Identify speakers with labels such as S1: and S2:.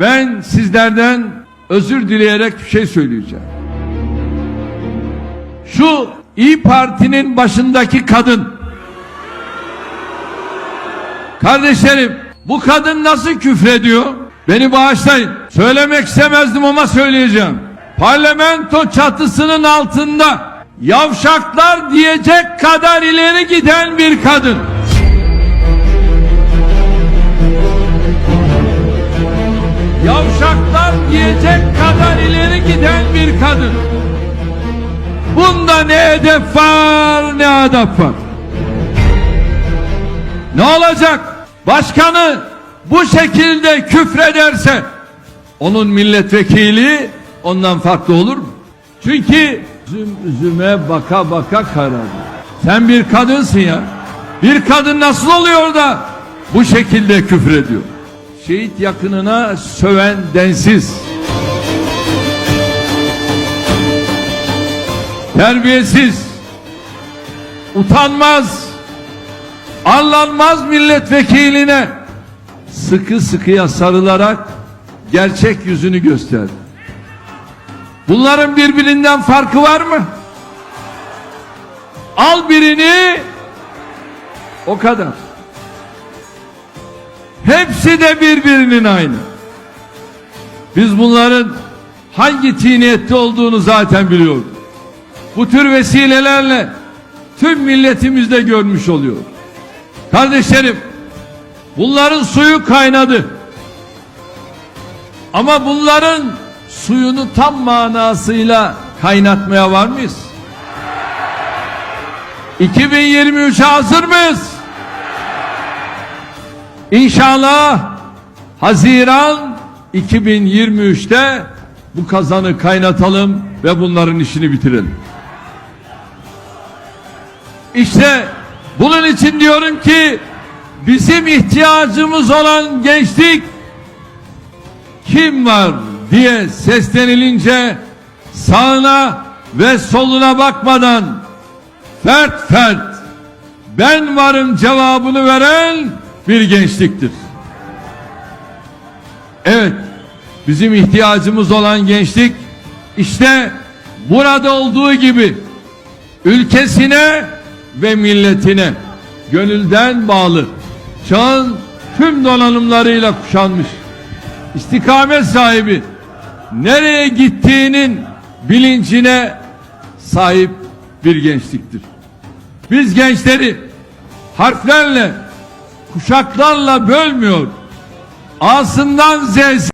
S1: Ben sizlerden özür dileyerek bir şey söyleyeceğim. Şu İyi Parti'nin başındaki kadın. Kardeşlerim bu kadın nasıl küfrediyor? Beni bağışlayın. Söylemek istemezdim ama söyleyeceğim. Parlamento çatısının altında yavşaklar diyecek kadar ileri giden bir kadın. Diyecek kadar ileri giden bir kadın. Bunda ne edep var ne adap var. Ne olacak? Başkanı bu şekilde küfrederse onun milletvekili ondan farklı olur mu? Çünkü üzüm üzüme baka baka karardı. Sen bir kadınsın ya. Bir kadın nasıl oluyor da bu şekilde küfrediyor? Şehit yakınına söven densiz. Terbiyesiz. Utanmaz. Arlanmaz milletvekiline sıkı sıkıya sarılarak gerçek yüzünü gösterdi. Bunların birbirinden farkı var mı? Al birini o kadar. Hepsi de birbirinin aynı. Biz bunların hangi tiniyette olduğunu zaten biliyorduk. Bu tür vesilelerle tüm milletimiz de görmüş oluyor. Kardeşlerim bunların suyu kaynadı. Ama bunların suyunu tam manasıyla kaynatmaya var mıyız? 2023'e hazır mıyız? İnşallah Haziran 2023'te bu kazanı kaynatalım ve bunların işini bitirelim. İşte bunun için diyorum ki bizim ihtiyacımız olan gençlik kim var diye seslenilince sağına ve soluna bakmadan fert fert ben varım cevabını veren bir gençliktir. Evet bizim ihtiyacımız olan gençlik işte burada olduğu gibi ülkesine ve milletine gönülden bağlı çağın tüm donanımlarıyla kuşanmış istikamet sahibi nereye gittiğinin bilincine sahip bir gençliktir. Biz gençleri harflerle, kuşaklarla bölmüyor. A'sından Z'si